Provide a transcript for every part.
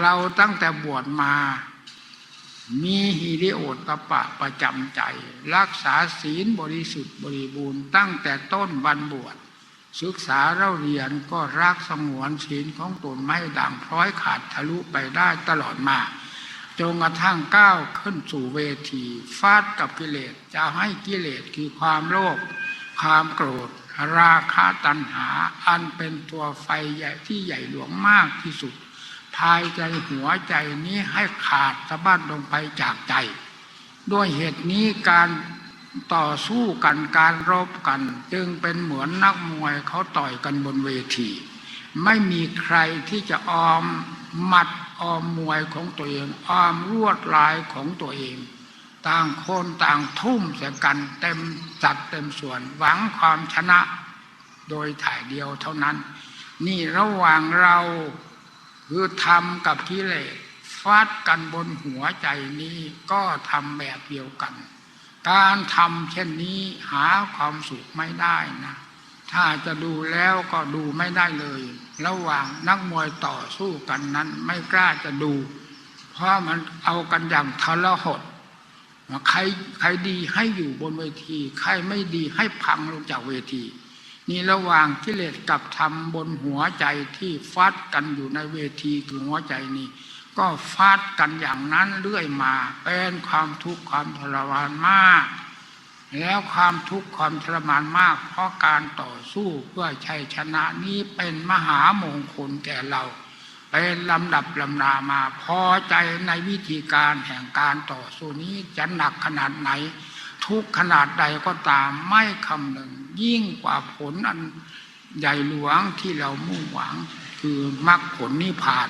เราตั้งแต่บวชมา มีฮิริโอตปะประจำใจ รักษาศีลบริสุทธิ์บริบูรณ์ตั้งแต่ต้นวันบวช ศึกษาเราเรียนก็รักสงวนศีลของตนไม่ด่างพร้อยขาดทะลุไปได้ตลอดมาจนกระทั่งก้าวขึ้นสู่เวทีฟาดกับกิเลสจะให้กิเลสคือความโลภความโกรธ ราคะตัณหา อันเป็นตัวไฟใหญ่ที่ใหญ่หลวงมากที่สุด ภายใจหัวใจนี้ให้ขาดสะบั้นลงไปจากใจ ด้วยเหตุนี้การต่อสู้กันการรบกัน จึงเป็นเหมือนนักมวยเขาต่อยกันบนเวที ไม่มีใครที่จะออมหมัดออมมวยของตัวเองออมรวดลายของตัวเอง ต่างคนต่างทุ่มเสียกันเต็มจัดเต็มส่วนหวังความชนะ โดยถ่ายเดียวเท่านั้น นี่ระหว่างเรา คือทำกับกิเลสฟาดกันบนหัวใจนี้ก็ทำแบบเดียวกัน การทำเช่นนี้หาความสุขไม่ได้นะ ถ้าจะดูแล้วก็ดูไม่ได้เลย ระหว่างนักมวยต่อสู้กันนั้นไม่กล้าจะดู เพราะมันเอากันอย่างทรหดใครใครดีให้อยู่บนเวที ใครไม่ดีให้พังลงจากเวที นี่ระหว่างกิเลสกับธรรมบนหัวใจที่ฟัดกันอยู่ในเวทีคือหัวใจนี้ ก็ฟาดกันอย่างนั้นเรื่อยมา เป็นความทุกข์ความทรมานมาก แล้วความทุกข์ความทรมานมาก เพราะการต่อสู้เพื่อชัยชนะนี้เป็นมหามงคลแก่เรา เป็นลำดับลำนามา พอใจในวิธีการแห่งการต่อสู้นี้จะหนักขนาดไหน ทุกขนาดใดก็ตามไม่คำหนึ่ง ยิ่งกว่าผลอันใหญ่หลวงที่เรามุ่งหวังคือมรรคผลนิพพาน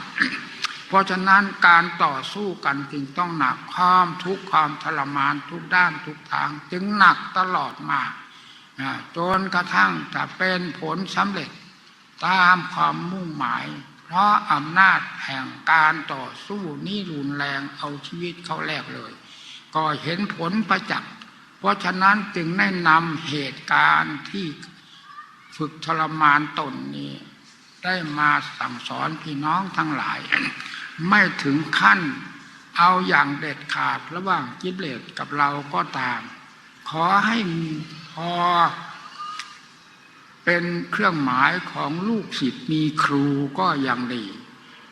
เพราะฉะนั้นการต่อสู้กันจึงต้องหนักความทุกข์ความทรมานทุกด้านทุกทาง จึงหนักตลอดมาจนกระทั่งจะเป็นผลสำเร็จตามความมุ่งหมาย เพราะอำนาจแห่งการต่อสู้นี่รุนแรงเอาชีวิตเขาแลกเลย ก็เห็นผลประจักษ์ ราะฉะนั้นจึงได้นำเหตุการณ์ที่ฝึกทรมานตนนี้ ได้มาสั่งสอนพี่น้องทั้งหลาย ไม่ถึงขั้นเอาอย่างเด็ดขาดระหว่างกิเลสกับเราก็ตาม ขอให้พอเป็นเครื่องหมายของลูกศิษย์มีครูก็ยังดี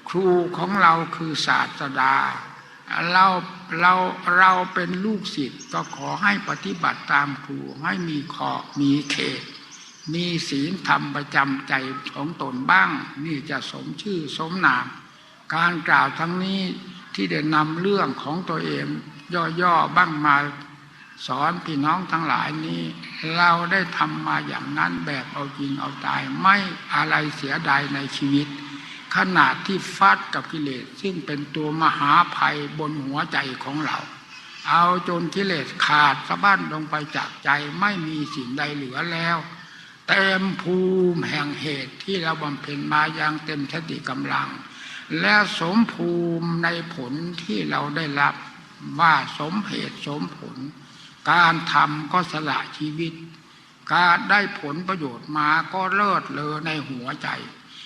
ครูของเราคือศาสดา เราเราเราเป็นลูกศิษย์ก็ขอให้ปฏิบัติตามครูให้มีขอบมีเขต มีศีลธรรมประจำใจของตนบ้าง นี่จะสมชื่อสมนาม การกล่าวทั้งนี้ที่ได้นำเรื่องของตัวเอง ย่อๆบ้างมาสอนพี่น้องทั้งหลายนี้ เราได้ทำมาอย่างนั้นแบบเอาจริงเอาตาย ไม่อะไรเสียดายในชีวิต ขนาดที่ฟัดกับกิเลสซึ่งเป็นตัวมหาภัยบนหัวใจของเรา เอาจนกิเลสขาดสะบั้นลงไปจากใจไม่มีสิ่งใดเหลือแล้ว เต็มภูมิแห่งเหตุที่เราบำเพ็ญมาอย่างเต็มสติกำลัง และสมภูมิในผลที่เราได้รับว่าสมเหตุสมผล การทำก็สละชีวิต การได้ผลประโยชน์มาก็เลิศเลอในหัวใจ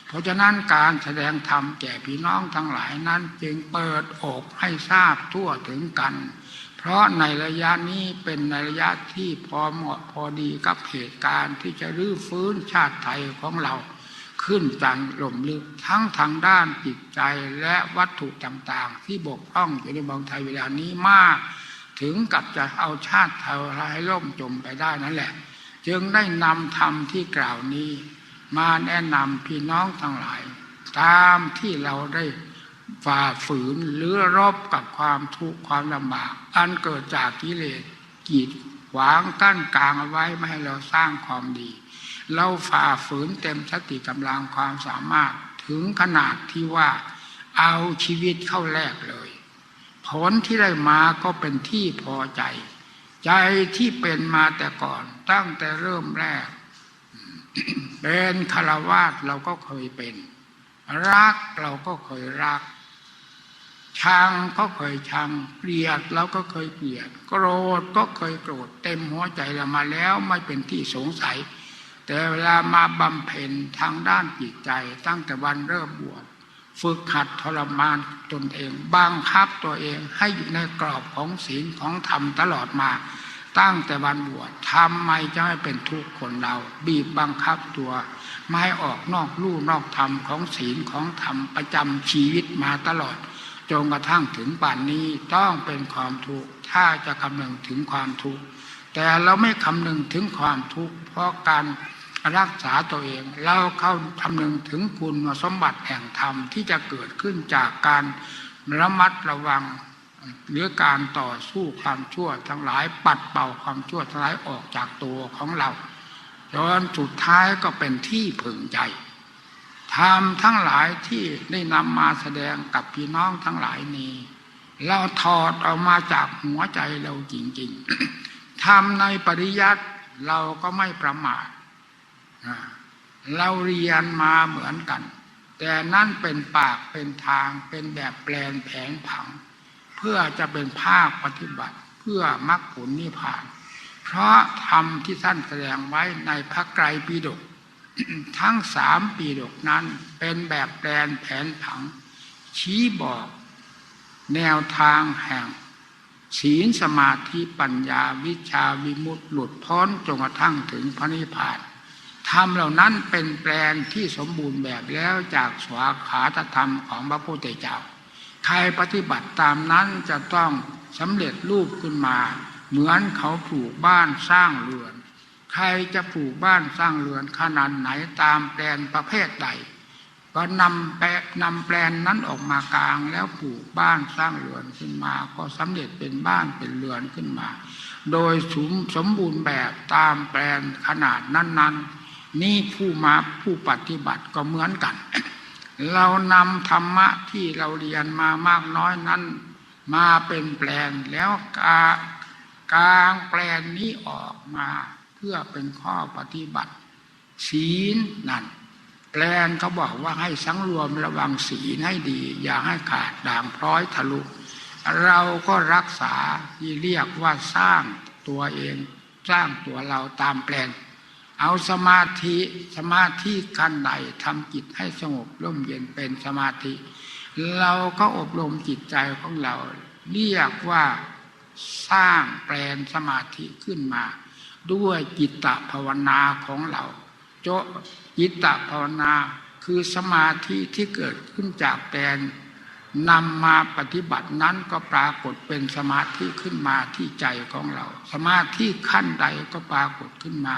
เพราะฉะนั้นการแสดงธรรมแก่พี่น้องทั้งหลายนั้นจึงเปิดอกให้ทราบทั่วถึงกัน เพราะในระยะนี้เป็นในระยะที่พอเหมาะพอดีกับเหตุการณ์ที่จะรื้อฟื้นชาติไทยของเรา ขึ้นจันหล่มลึกทั้งทางด้านจิตใจและวัตถุต่างๆ ที่บกพร่องอยู่ในเมืองไทยเวลานี้มาก ถึงกับจะเอาชาติไทยให้ล่มจมไปได้นั่นแหละ จึงได้นำธรรมที่กล่าวนี้ มาแนะนำพี่น้องทั้งหลาย ตามที่เราได้ฝ่าฝืนหรือรบกับความทุกข์ความลำบาก อันเกิดจากกิเลสกีดขวางกั้นกลางเอาไว้ไม่ให้เราสร้างความดี เราฝ่าฝืนเต็มสติกำลังความสามารถถึงขนาดที่ว่าเอาชีวิตเข้าแลกเลย ผลที่ได้มาก็เป็นที่พอใจ ใจที่เป็นมาแต่ก่อนตั้งแต่เริ่มแรก เป็นคารวาสเราก็เคยเป็น รักเราก็เคยรัก ชังก็เคยชังเกลียดเราก็เคยเกลียด โกรธก็เคยโกรธ เต็มหัวใจเรามาแล้วไม่เป็นที่สงสัย แต่เวลามาบำเพ็ญทางด้านจิตใจ ตั้งแต่วันเริ่มบวชฝึกหัดทรมานตนเองบังคับตัวเองให้อยู่ในกรอบของศีลของธรรมตลอดมา ตั้งแต่วันบวชทำไมจะให้เป็นทุกข์คนเรา บีบบังคับตัว ไม่ให้ออกนอกลู่นอกธรรมของศีลของธรรมประจำชีวิตมาตลอดจนกระทั่งถึงป่านนี้ต้องเป็นความทุกข์ถ้าจะคำนึงถึงความทุกข์แต่เราไม่คำนึงถึงความทุกข์เพราะการรักษาตัวเอง เราเข้าคำนึงถึงคุณสมบัติแห่งธรรมที่จะเกิดขึ้นจากการระมัดระวัง หรือการต่อสู้ความชั่วทั้งหลายปัดเป่าความชั่วทั้งหลายออกจากตัวของเราจนสุดท้ายก็เป็นที่พึงใจธรรมทั้งหลายที่ได้นำมาแสดงกับพี่น้องทั้งหลายนี้ เราถอดออกมาจากหัวใจเราจริงๆทำในปริยัติเราก็ไม่ประมาทเราเรียนมาเหมือนกัน แต่นั่นเป็นปากเป็นทางเป็นแบบแปลนแผงผัง เพื่อจะเป็นภาคปฏิบัติ เพื่อมรรคผลนิพพาน เพราะธรรมที่ท่านแสดงไว้ในพระไกรปิฎกทั้งสามปีดกนั้นเป็นแบบแปลนแผนผัง ชี้บอก แนวทางแห่ง ศีลสมาธิปัญญาวิชาวิมุตติหลุดพ้นจนกระทั่งถึงพระนิพพานธรรมเหล่านั้นเป็นแปลนที่สมบูรณ์แบบแล้วจากสวาขาตธรรมของพระพุทธเจ้า ใครปฏิบัติตามนั้นจะต้องสำเร็จรูปขึ้นมา เหมือนเขาปลูกบ้านสร้างเรือน ใครจะปลูกบ้านสร้างเรือนขนาดไหนตามแปลนประเภทใด ก็นำแปะนำแปลนนั้นออกมากลางแล้วปลูกบ้านสร้างเรือนขึ้นมา ก็สำเร็จเป็นบ้านเป็นเรือนขึ้นมา โดยสมสมบูรณ์แบบตามแปลนขนาดนั้น ๆนี่ผู้มาผู้ปฏิบัติก็เหมือนกัน เรานำธรรมะที่เราเรียนมามากน้อยนั้น มาเป็นแปลนแล้วกากางแปลนนี้ออกมาเพื่อเป็นข้อปฏิบัติ ศีลนั่นแปลนเขาบอกว่าให้สังรวมระวังศีลให้ดี อย่าให้ขาดด่างพร้อยทะลุ เราก็รักษาที่เรียกว่าสร้างตัวเอง สร้างตัวเราตามแปลน เอาสมาธิสมาธิขั้นใดทำจิตให้สงบร่มเย็นเป็นสมาธิ เราก็อบรมจิตใจของเรา เรียกว่าสร้างแปลนสมาธิขึ้นมา ด้วยจิตตภาวนาของเราโจจิตตภาวนาคือสมาธิที่เกิดขึ้นจากแปลนนำมาปฏิบัตินั้นก็ปรากฏเป็นสมาธิขึ้นมาที่ใจของเรา สมาธิขั้นใดก็ปรากฏขึ้นมา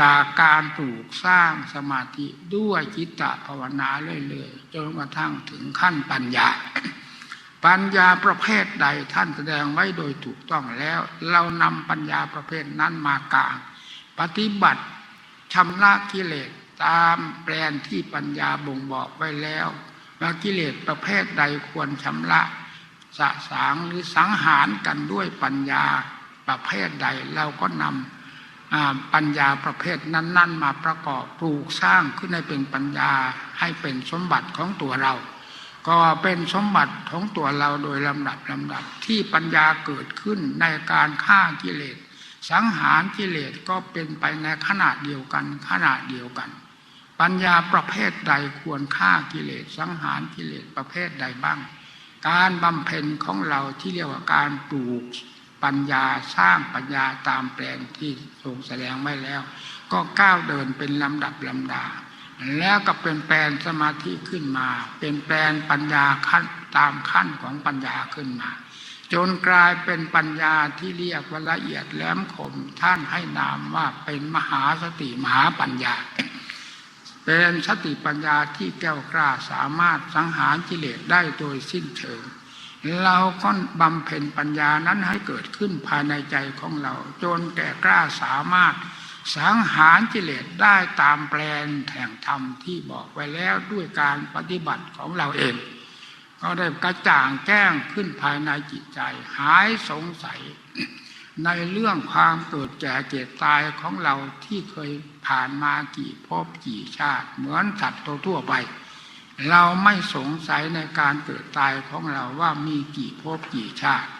จากการปลูกสร้างสมาธิด้วยจิตตภาวนาเรื่อยๆจนกระทั่งถึงขั้นปัญญา ปัญญาประเภทใดท่านแสดงไว้โดยถูกต้องแล้ว เรานำปัญญาประเภทนั้นมากลาง ปฏิบัติชำระกิเลสตามแปลนที่ปัญญาบ่งบอกไว้แล้วว่ากิเลสประเภทใดควรชำระสะสางหรือสังหารกันด้วยปัญญาประเภทใดเราก็นำ ปัญญาประเภทนั้น ๆ มาประกอบปลูกสร้างขึ้นให้เป็นปัญญาให้เป็นสมบัติของตัวเรา ก็เป็นสมบัติของตัวเราโดยลำดับลำดับที่ปัญญาเกิดขึ้นในการฆ่ากิเลส สังหารกิเลสก็เป็นไปในขนาดเดียวกันขนาดเดียวกัน ปัญญาประเภทใดควรฆ่ากิเลส สังหารกิเลสประเภทใดบ้าง การบำเพ็ญของเราที่เรียกว่าการปลูก ปัญญาสร้างปัญญาตามแปลนที่ทรงแสดงไว้แล้ว ก็ก้าวเดินเป็นลำดับลำดา แล้วก็เป็นแปลนสมาธิขึ้นมา เป็นแปลนปัญญาขั้นตามขั้นของปัญญาขึ้นมา จนกลายเป็นปัญญาที่เรียกว่าละเอียดแหลมคมท่านให้นามว่าเป็นมหาสติมหาปัญญาเป็นสติปัญญาที่แก้วกล้าสามารถสังหารกิเลสได้โดยสิ้นเชิง เราก็บำเพ็ญปัญญานั้นให้เกิดขึ้นภายในใจของเรา จนแก่กล้าสามารถสังหารกิเลสได้ตามแปลนแห่งธรรมที่บอกไว้แล้วด้วยการปฏิบัติของเราเอง ก็ได้กระจ่างแจ้งขึ้นภายในจิตใจ หายสงสัย ในเรื่องความเกิดแก่เจ็บตายของเราที่เคยผ่านมากี่ภพกี่ชาติ เหมือนสัตว์ทั่วไป เราไม่สงสัยในการเกิดตายของเราว่ามีกี่ภพกี่ชาติ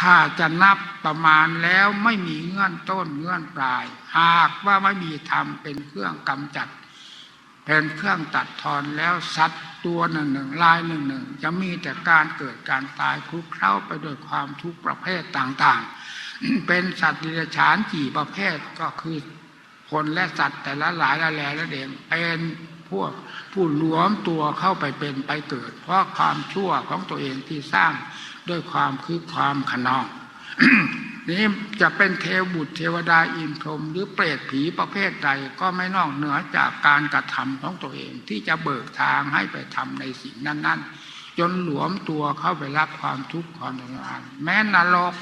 ถ้าจะนับประมาณแล้วไม่มีเงื่อนต้นเงื่อนปลาย หากว่าไม่มีธรรมเป็นเครื่องกำจัด เป็นเครื่องตัดทอนแล้วสัตว์ตัวหนึ่งหนึ่งลายหนึ่งหนึ่งจะมีแต่การเกิดการตายคลุกเคล้าไปด้วยความทุกข์ประเภทต่างๆ เป็นสัตว์ดิเรกชันกี่ประเภทก็คือคนและสัตว์แต่ละหลายละแลละเดงเป็น พวกผู้รวมตัวเข้าไปเป็นไปเกิด เพราะความชั่วของตัวเองที่สร้างด้วยความคือความขนองนี้จะเป็นเทวบุตรเทวดาอินพรมหรือเปรตผีประเภทใดก็ไม่นอกเหนือจากการกระทำของตัวเองที่จะเบิกทางให้ไปทำในสิ่งนั้น ๆ จนหลวมตัวเข้าไปรับความทุกข์ความทรมานแม้นรก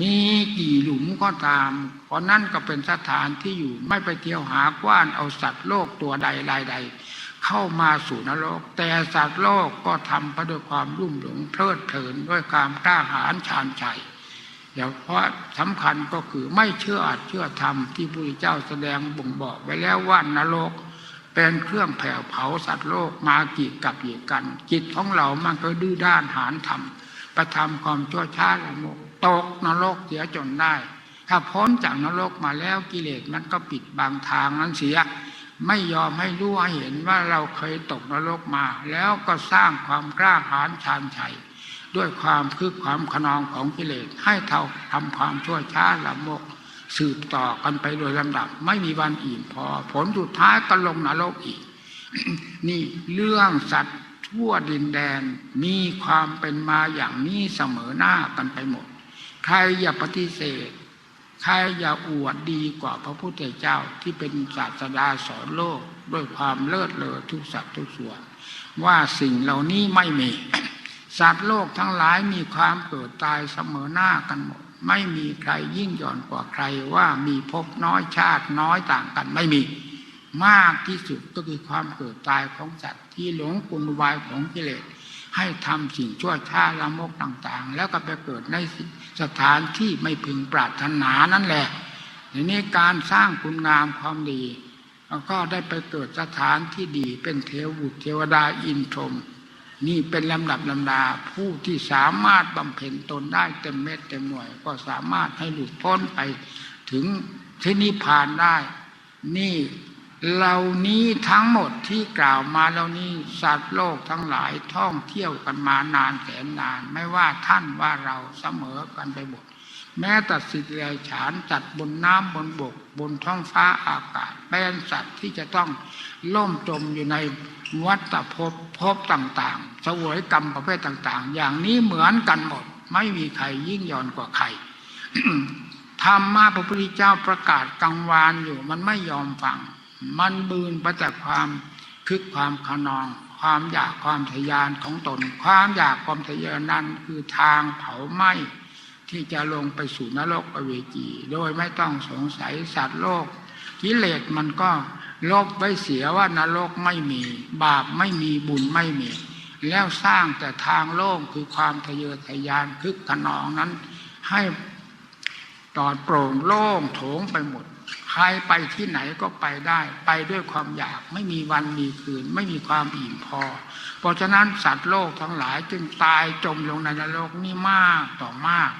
มีกี่หลุมก็ตาม เพราะนั่นก็เป็นสถานที่อยู่ไม่ไปเที่ยวหากว้านเอาสัตว์โลกตัวใดรายใด เข้ามาสู่นรก แต่สัตว์โลกก็ทำไปด้วยความรุ่มหลงเพลิดเพลินด้วยความกล้าหาญชาญชัยเดี๋ยวเพราะสำคัญก็คือไม่เชื่ออัดเชื่อธรรมที่พระพุทธเจ้าแสดงบ่งบอกไว้แล้วว่านรกเป็นเครื่องแผ่เผาสัตว์โลกมากีดกับเหยียกัน จิตของเรามันก็ดื้อด้านหานทำ ประทำความชั่วช้าละโมกตกนรกเสียจนได้ ถ้าพ้นจากนรกมาแล้วกิเลสมันก็ปิดบางทางนั้นเสีย ไม่ยอมให้รู้ให้เห็นว่าเราเคยตกนรกมา แล้วก็สร้างความกล้าหาญชาญชัยด้วยความคึกความขนองของกิเลสให้เท่าทำความชั่วช้าละโมกสืบต่อกันไปโดยลำดับ ไม่มีวันอิ่มพอ ผลสุดท้ายก็ลงนรกอีก นี่เรื่องสัตว์ ทั่วดินแดนมีความเป็นมาอย่างนี้เสมอหน้ากันไปหมด ใครอย่าปฏิเสธ ใครอย่าอวดดีกว่าพระพุทธเจ้าที่เป็นศาสดาสอนโลกด้วยความเลิศเลอทุกสัตว์ทุกส่วน ว่าสิ่งเหล่านี้ไม่มี สัตว์โลกทั้งหลายมีความเกิดตายเสมอหน้ากันหมด ไม่มีใครยิ่งหย่อนกว่าใครว่ามีภพน้อยชาติน้อยต่างกันไม่มี มากที่สุดก็คือความเกิดตายของสัตว์ที่หลงกุลวายของกิเลสให้ทำสิ่งชั่วช้าละโมกต่างๆ แล้วก็ไปเกิดในสถานที่ไม่พึงปรารถนานั่นแหละทีนี้การสร้างคุณงามความดีแล้วก็ได้ไปเกิดสถานที่ดีเป็นเทวบุตรเทวดาอินทรมนี่เป็นลำดับลำดาผู้ที่สามารถบำเพ็ญตนได้เต็มเม็ดเต็มหน่วย ก็สามารถให้หลุดพ้นไปถึงที่นิพพานได้ นี่ เหล่านี้ทั้งหมดที่กล่าวมาเหล่านี้สัตว์โลกทั้งหลายท่องเที่ยวกันมานานแสนนาน ไม่ว่าท่านว่าเราเสมอกันไปหมดแม้แต่สิทธิ์ไรฉานจัดบนน้ำบนบก บนท้องฟ้าอากาศเป็นสัตว์ที่จะต้องล่มจมอยู่ในวัฏภพภพต่างๆ สวยกรรมประเภทต่างๆ อย่างนี้เหมือนกันหมด ไม่มีใครยิ่งย่อนกว่าใครธรรมะพระพุทธเจ้าประกาศกังวานอยู่มันไม่ยอมฟัง มันบืนไปจากความคึกความขนอง ความอยากความทะยานของตน ความอยากความทะยานนั้นคือทางเผาไหม้ที่จะลงไปสู่นรกอเวจี โดยไม่ต้องสงสัยสัตว์โลกกิเลสมันก็ลบไว้เสียว่านรกไม่มี บาปไม่มีบุญไม่มี แล้วสร้างแต่ทางโล่งคือความทะเยอทะยานคึกขนองนั้น ให้ตอดโปร่งโล่งโถงไปหมด ใครไปที่ไหนก็ไปได้ ไปด้วยความอยากไม่มีวันมีคืน ไม่มีความอิ่มพอ เพราะฉะนั้นสัตว์โลกทั้งหลายจึงตายจมลงในนรกนี่มากต่อมาก